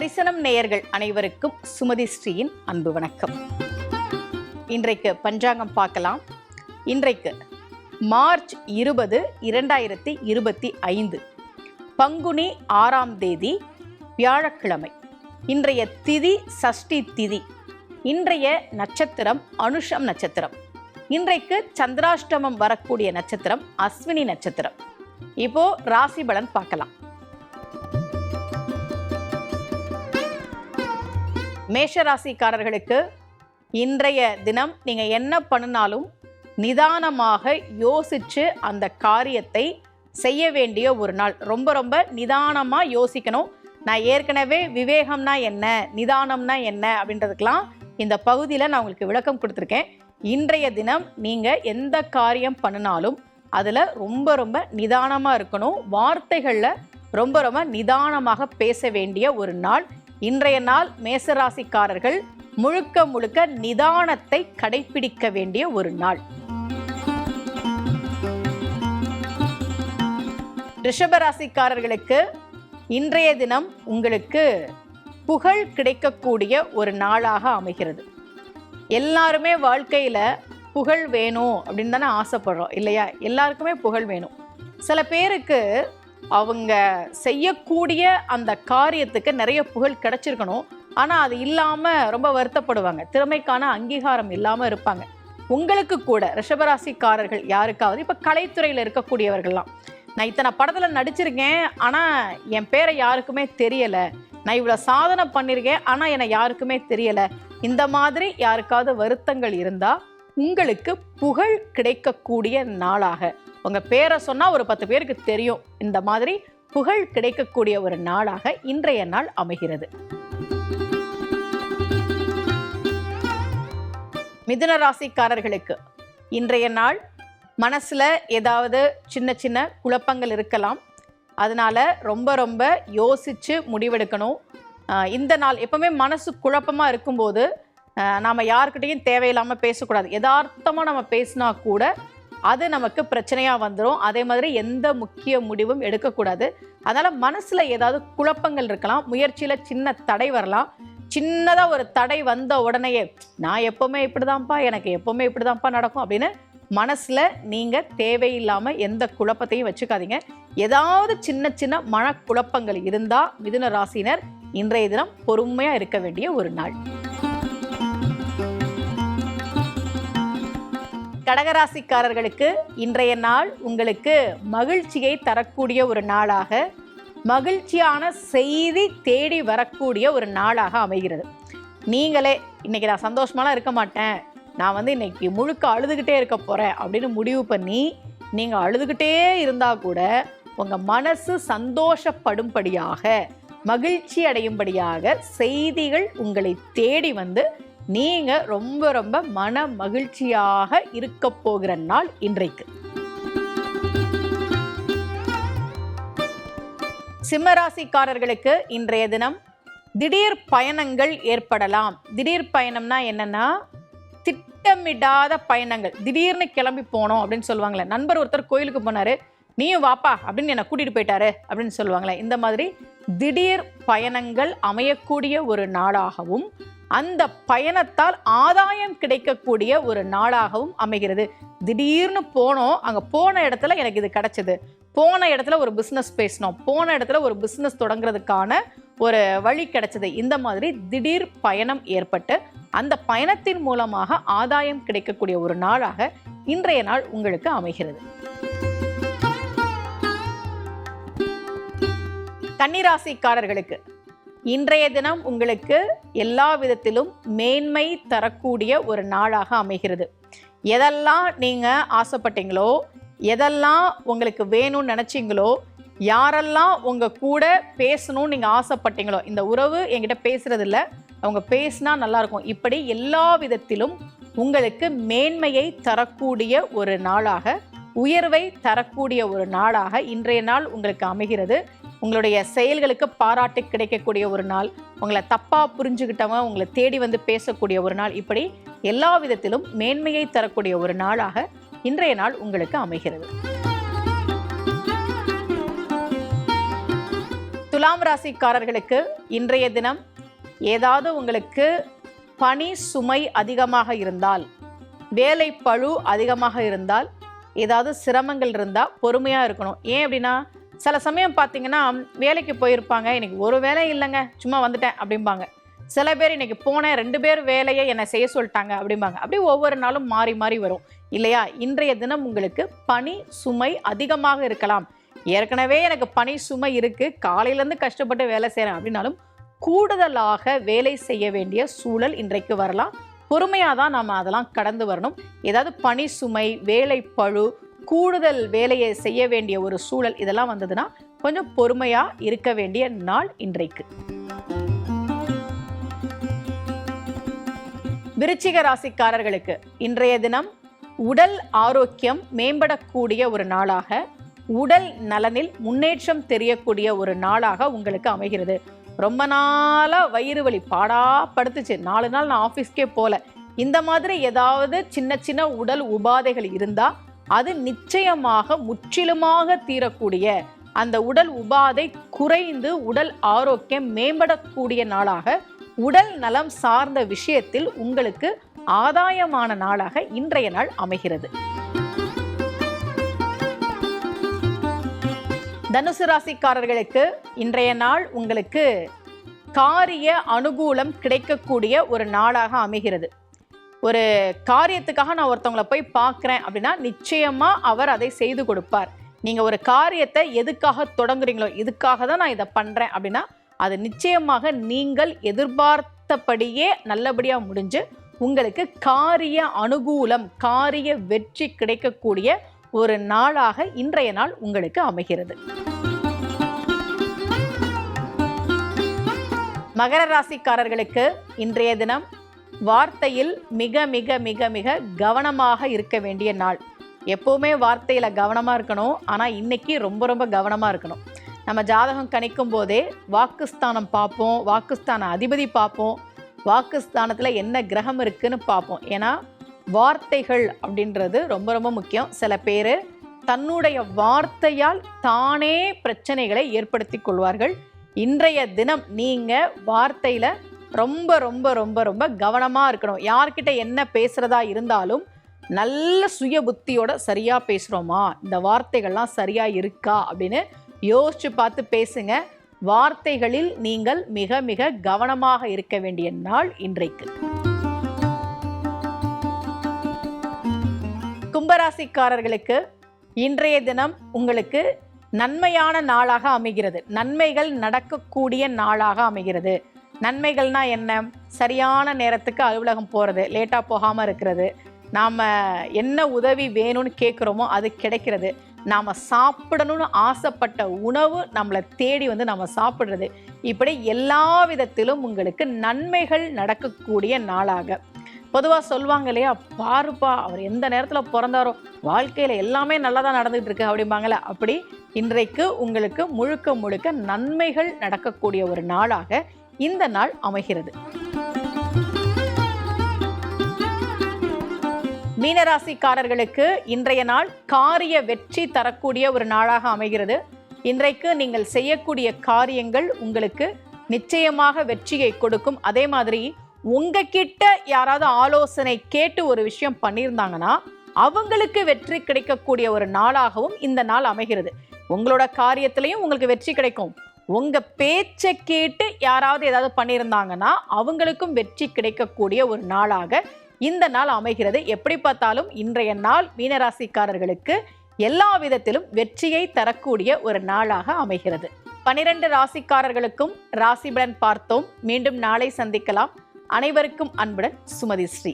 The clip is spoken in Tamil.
தரிசனம் நேயர்கள் அனைவருக்கும் சுமதி ஸ்ரீயின் அன்பு வணக்கம். இன்றைக்கு பஞ்சாங்கம் பார்க்கலாம். இன்றைக்கு மார்ச் இருபது இரண்டாயிரத்தி இருபத்தி ஐந்து. பங்குனி ஆறாம் தேதி வியாழக்கிழமை. இன்றைய திதி சஷ்டி திதி. இன்றைய நட்சத்திரம் அனுஷம் நட்சத்திரம். இன்றைக்கு சந்திராஷ்டமம் வரக்கூடிய நட்சத்திரம் அஸ்வினி நட்சத்திரம். இப்போ ராசி பலன் பார்க்கலாம். மேஷ ராசிக்காரர்களுக்கு இன்றைய தினம் நீங்கள் என்ன பண்ணினாலும் நிதானமாக யோசித்து அந்த காரியத்தை செய்ய வேண்டிய ஒரு நாள். ரொம்ப ரொம்ப நிதானமாக யோசிக்கணும். நான் ஏற்கனவே விவேகம்னா என்ன நிதானம்னா என்ன அப்படின்றதுக்கெலாம் இந்த பகுதியில் நான் உங்களுக்கு விளக்கம் கொடுத்துருக்கேன். இன்றைய தினம் நீங்கள் எந்த காரியம் பண்ணினாலும் அதில் ரொம்ப ரொம்ப நிதானமாக இருக்கணும். வார்த்தைகளில் ரொம்ப ரொம்ப நிதானமாக பேச வேண்டிய ஒரு நாள். இன்றைய நாள் மேசராசிக்காரர்கள் முழுக்க முழுக்க நிதானத்தை கடைபிடிக்க வேண்டிய ஒரு நாள். ரிஷபராசிக்காரர்களுக்கு இன்றைய தினம் உங்களுக்கு புகழ் கிடைக்கக்கூடிய ஒரு நாளாக அமைகிறது. எல்லாருமே வாழ்க்கையில் புகழ் வேணும் அப்படின்னு தானே ஆசைப்படுறோம் இல்லையா? எல்லாருக்குமே புகழ் வேணும். சில பேருக்கு அவங்க செய்யக்கூடிய அந்த காரியத்துக்கு நிறைய புகழ் கிடைச்சிருக்கணும். ஆனால் அது இல்லாமல் ரொம்ப வருத்தப்படுவாங்க. திறமைக்கான அங்கீகாரம் இல்லாமல் இருப்பாங்க. உங்களுக்கு கூட ரிஷபராசிக்காரர்கள் யாருக்காவது இப்போ கலைத்துறையில் இருக்கக்கூடியவர்கள்லாம் நான் இத்தனை படத்தில் நடிச்சிருக்கேன் ஆனால் என் பேரை யாருக்குமே தெரியலை. நான் இவ்வளோ சாதனை பண்ணியிருக்கேன் ஆனால் என்னை யாருக்குமே தெரியலை. இந்த மாதிரி யாருக்காவது வருத்தங்கள் இருந்தால் உங்களுக்கு புகழ் கிடைக்கக்கூடிய நாளாக உங்கள் பேரை சொன்னால் ஒரு பத்து பேருக்கு தெரியும். இந்த மாதிரி புகழ் கிடைக்கக்கூடிய ஒரு நாளாக இன்றைய நாள் அமைகிறது. மிதுன ராசிக்காரர்களுக்கு இன்றைய நாள் மனசில் ஏதாவது சின்ன சின்ன குழப்பங்கள் இருக்கலாம். அதனால ரொம்ப ரொம்ப யோசித்து முடிவெடுக்கணும். ஆஹ் இந்த நாள் எப்பவுமே மனசு குழப்பமாக இருக்கும்போது நாம் யாருக்கிட்டேயும் தேவையில்லாமல் பேசக்கூடாது. யதார்த்தமாக நம்ம பேசினா கூட அது நமக்கு பிரச்சனையாக வந்துடும் அதே மாதிரி எந்த முக்கிய முடிவும் எடுக்கக்கூடாது. அதனால் மனசில் ஏதாவது குழப்பங்கள் இருக்கலாம். முயற்சியில் சின்ன தடை வரலாம். சின்னதாக ஒரு தடை வந்த உடனேயே நான் எப்போவுமே இப்படிதான்ப்பா எனக்கு எப்போவுமே இப்படிதான்ப்பா நடக்கும் அப்படின்னு மனசில் நீங்கள் தேவையில்லாமல் எந்த குழப்பத்தையும் வச்சுக்காதீங்க. ஏதாவது சின்ன சின்ன மனக்குழப்பங்கள் இருந்தால் மிதுன ராசினர் இன்றைய தினம் பொறுமையாக இருக்க வேண்டிய ஒரு நாள். கடகராசிக்காரர்களுக்கு இன்றைய நாள் உங்களுக்கு மகிழ்ச்சியை தரக்கூடிய ஒரு நாளாக மகிழ்ச்சியான செய்தி தேடி வரக்கூடிய ஒரு நாளாக அமைகிறது. நீங்களே இன்றைக்கி நான் சந்தோஷமாலாம் இருக்க மாட்டேன். நான் வந்து இன்றைக்கி முழுக்க அழுதுகிட்டே இருக்க போகிறேன் அப்படின்னு முடிவு பண்ணி நீங்கள் அழுதுகிட்டே இருந்தால் கூட உங்கள் மனசு சந்தோஷப்படும்படியாக மகிழ்ச்சி அடையும்படியாக செய்திகள் உங்களை தேடி வந்து நீங்கள் ரொம்ப ரொம்ப மன மகிழ்ச்சியாக இருக்க போகிற நாள் இன்றைக்கு. சிம்மராசிக்காரர்களுக்கு இன்றைய தினம் திடீர் பயணங்கள் ஏற்படலாம். திடீர் பயணம்னா என்னன்னா திட்டமிடாத பயணங்கள். திடீர்னு கிளம்பி போனோம் அப்படின்னு சொல்லுவாங்களே. நண்பர் ஒருத்தர் கோயிலுக்கு போனாரு நீயும் வாப்பா அப்படின்னு என்னை கூட்டிட்டு போயிட்டாரு அப்படின்னு சொல்லுவாங்களே. இந்த மாதிரி திடீர் பயணங்கள் அமையக்கூடிய ஒரு நாளாகவும் அந்த பயணத்தால் ஆதாயம் கிடைக்கக்கூடிய ஒரு நாளாகவும் அமைகிறது. திடீர்னு போனோம் அங்கே போன இடத்துல எனக்கு இது கிடைச்சது. போன இடத்துல ஒரு பிஸ்னஸ் பேசினோம். போன இடத்துல ஒரு பிஸ்னஸ் தொடங்குறதுக்கான ஒரு வழி கிடைச்சது. இந்த மாதிரி திடீர் பயணம் ஏற்பட்டு அந்த பயணத்தின் மூலமாக ஆதாயம் கிடைக்கக்கூடிய ஒரு நாளாக இன்றைய நாள் உங்களுக்கு அமைகிறது. கன்னிராசிக்காரர்களுக்கு இன்றைய தினம் உங்களுக்கு எல்லா விதத்திலும் மேன்மை தரக்கூடிய ஒரு நாளாக அமைகிறது. எதெல்லாம் நீங்கள் ஆசைப்பட்டீங்களோ எதெல்லாம் உங்களுக்கு வேணும்னு நினச்சிங்களோ யாரெல்லாம் உங்கள் கூட பேசணும்னு நீங்கள் ஆசைப்பட்டீங்களோ இந்த உறவு என்கிட்ட பேசுகிறதில்ல அவங்க பேசினா நல்லாயிருக்கும். இப்படி எல்லா விதத்திலும் உங்களுக்கு மேன்மையை தரக்கூடிய ஒரு நாளாக உயர்வை தரக்கூடிய ஒரு நாளாக இன்றைய நாள் உங்களுக்கு அமைகிறது. உங்களுடைய செயல்களுக்கு பாராட்டு கிடைக்கக்கூடிய ஒரு நாள் உங்களை தப்பாக புரிஞ்சுக்கிட்டவங்க உங்களை தேடி வந்து பேசக்கூடிய ஒரு நாள் இப்படி எல்லா விதத்திலும் மேன்மையை தரக்கூடிய ஒரு நாளாக இன்றைய நாள் உங்களுக்கு அமைகிறது. துலாம் ராசிக்காரர்களுக்கு இன்றைய தினம் ஏதாவது உங்களுக்கு பணி சுமை அதிகமாக இருந்தால் வேலை பழு அதிகமாக இருந்தால் ஏதாவது சிரமங்கள் இருந்தால் பொறுமையாக இருக்கணும். ஏன் அப்படின்னா சில சமயம் பார்த்தீங்கன்னா வேலைக்கு போயிருப்பாங்க. இன்னைக்கு ஒரு வேலை இல்லைங்க சும்மா வந்துட்டேன் அப்படிம்பாங்க. சில பேர் இன்னைக்கு போனேன் ரெண்டு பேர் வேலையை என்னை செய்ய சொல்லிட்டாங்க அப்படிம்பாங்க. அப்படி ஒவ்வொரு நாளும் மாறி மாறி வரும். இல்லையா? இன்றைய தினம் உங்களுக்கு பனி சுமை அதிகமாக இருக்கலாம். ஏற்கனவே எனக்கு பனி சுமை இருக்குது காலையிலேருந்து கஷ்டப்பட்டு வேலை செய்கிறேன் அப்படின்னாலும் கூடுதலாக வேலை செய்ய வேண்டிய சூழல் இன்றைக்கு வரலாம். பொறுமையாக தான் நாம் அதெல்லாம் கடந்து வரணும். ஏதாவது பனி சுமை வேலை பழு கூடுதல் வேலையை செய்ய வேண்டிய ஒரு சூழல் இதெல்லாம் வந்ததுன்னா கொஞ்சம் பொறுமையாக இருக்க வேண்டிய நாள் இன்றைக்கு. விருச்சிக ராசிக்காரர்களுக்கு இன்றைய தினம் உடல் ஆரோக்கியம் மேம்படக்கூடிய ஒரு நாளாக உடல் நலனில் முன்னேற்றம் தெரியக்கூடிய ஒரு நாளாக உங்களுக்கு அமைகிறது. ரொம்ப நாளாக வயிறு வலி பாடா படுத்துச்சு. நாலு நாள் நான் ஆஃபீஸ்க்கே போகல இந்த மாதிரி ஏதாவது சின்ன சின்ன உடல் உபாதைகள் இருந்தால் அது நிச்சயமாக முற்றிலுமாக தீரக்கூடிய அந்த உடல் உபாதை குறைந்து உடல் ஆரோக்கியம் மேம்படக்கூடிய நாளாக உடல் நலம் சார்ந்த விஷயத்தில் உங்களுக்கு ஆதாயமான நாளாக இன்றைய நாள் அமைகிறது. தனுசு ராசிக்காரர்களுக்கு இன்றைய நாள் உங்களுக்கு காரிய அனுகூலம் கிடைக்கக்கூடிய ஒரு நாளாக அமைகிறது. ஒரு காரியத்துக்காக நான் ஒருத்தவங்களை போய் பார்க்குறேன் அப்படின்னா நிச்சயமாக அவர் அதை செய்து கொடுப்பார். நீங்கள் ஒரு காரியத்தை எதுக்காக தொடங்குறீங்களோ இதுக்காக தான் நான் இதை பண்ணுறேன் அப்படின்னா அது நிச்சயமாக நீங்கள் எதிர்பார்த்தபடியே நல்லபடியாக முடிஞ்சு உங்களுக்கு காரிய அனுகூலம் காரிய வெற்றி கிடைக்கக்கூடிய ஒரு நாளாக இன்றைய நாள் உங்களுக்கு அமைகிறது. மகர ராசிக்காரர்களுக்கு இன்றைய தினம் வார்த்தையில் மிக மிக மிக மிக கவனமாக இருக்க வேண்டிய நாள். எப்போவுமே வார்த்தையில் கவனமாக இருக்கணும். ஆனால் இன்றைக்கி ரொம்ப ரொம்ப கவனமாக இருக்கணும். நம்ம ஜாதகம் கணிக்கும் போதே வாக்குஸ்தானம் பார்ப்போம் வாக்குஸ்தான அதிபதி பார்ப்போம் வாக்குஸ்தானத்தில் என்ன கிரகம் இருக்குதுன்னு பார்ப்போம். ஏன்னா வார்த்தைகள் அப்படின்றது ரொம்ப ரொம்ப முக்கியம். சில பேர் தன்னுடைய வார்த்தையால் தானே பிரச்சனைகளை ஏற்படுத்தி கொள்வார்கள். இன்றைய தினம் நீங்கள் வார்த்தையில் ரொம்ப ரொம்ப ரொம்ப ரொம்ப கவனமாக இருக்கணும். யார்கிட்ட என்ன பேசுகிறதா இருந்தாலும் நல்ல சுய புத்தியோட சரியாக பேசுகிறோமா இந்த வார்த்தைகள்லாம் சரியாக இருக்கா? அப்படின்னு யோசித்து பார்த்து பேசுங்க. வார்த்தைகளில் நீங்கள் மிக மிக கவனமாக இருக்க வேண்டிய நாள் இன்றைக்கு. கும்பராசிக்காரர்களுக்கு இன்றைய தினம் உங்களுக்கு நன்மையான நாளாக அமைகிறது. நன்மைகள் நடக்கக்கூடிய நாளாக அமைகிறது. நன்மைகள்னா என்ன? சரியான நேரத்துக்கு அலுவலகம் போகிறது லேட்டாக போகாமல் இருக்கிறது. நாம் என்ன உதவி வேணும்னு கேட்குறோமோ அது கிடைக்கிறது. நாம் சாப்பிடணும்னு ஆசைப்பட்ட உணவு நம்மளை தேடி வந்து நம்ம சாப்பிட்றது. இப்படி எல்லா விதத்திலும் உங்களுக்கு நன்மைகள் நடக்கக்கூடிய நாளாக. பொதுவாக சொல்லுவாங்க இல்லையா பாருப்பா அவர் எந்த நேரத்தில் பிறந்தாரோ வாழ்க்கையில் எல்லாமே நல்லா தான் நடந்துகிட்டு இருக்கு அப்படிம்பாங்களே அப்படி இன்றைக்கு உங்களுக்கு முழுக்க முழுக்க நன்மைகள் நடக்கக்கூடிய ஒரு நாளாக இந்த நாள் அமைகிறது. மீனராசிக்காரர்களுக்கு இன்றைய நாள் காரிய வெற்றி தரக்கூடிய ஒரு நாளாக அமைகிறது. இன்றைக்கு நீங்கள் செய்யக்கூடிய காரியங்கள் உங்களுக்கு நிச்சயமாக வெற்றியை கொடுக்கும். அதே மாதிரி உங்ககிட்ட யாராவது ஆலோசனை கேட்டு ஒரு விஷயம் பண்ணியிருந்தாங்கன்னா அவங்களுக்கு வெற்றி கிடைக்கக்கூடிய ஒரு நாளாகவும் இந்த நாள் அமைகிறது. உங்களோட காரியத்திலையும் உங்களுக்கு வெற்றி கிடைக்கும். உங்கள் பேச்சை கேட்டு யாராவது ஏதாவது பண்ணியிருந்தாங்கன்னா அவங்களுக்கும் வெற்றி கிடைக்கக்கூடிய ஒரு நாளாக இந்த நாள் அமைகிறது. எப்படி பார்த்தாலும் இன்றைய நாள் மீனராசிக்காரர்களுக்கு எல்லா விதத்திலும் வெற்றியை தரக்கூடிய ஒரு நாளாக அமைகிறது. பனிரெண்டு ராசிக்காரர்களுக்கும் ராசிபலன் பார்த்தோம். மீண்டும் நாளை சந்திக்கலாம். அனைவருக்கும் அன்புடன் சுமதி ஸ்ரீ.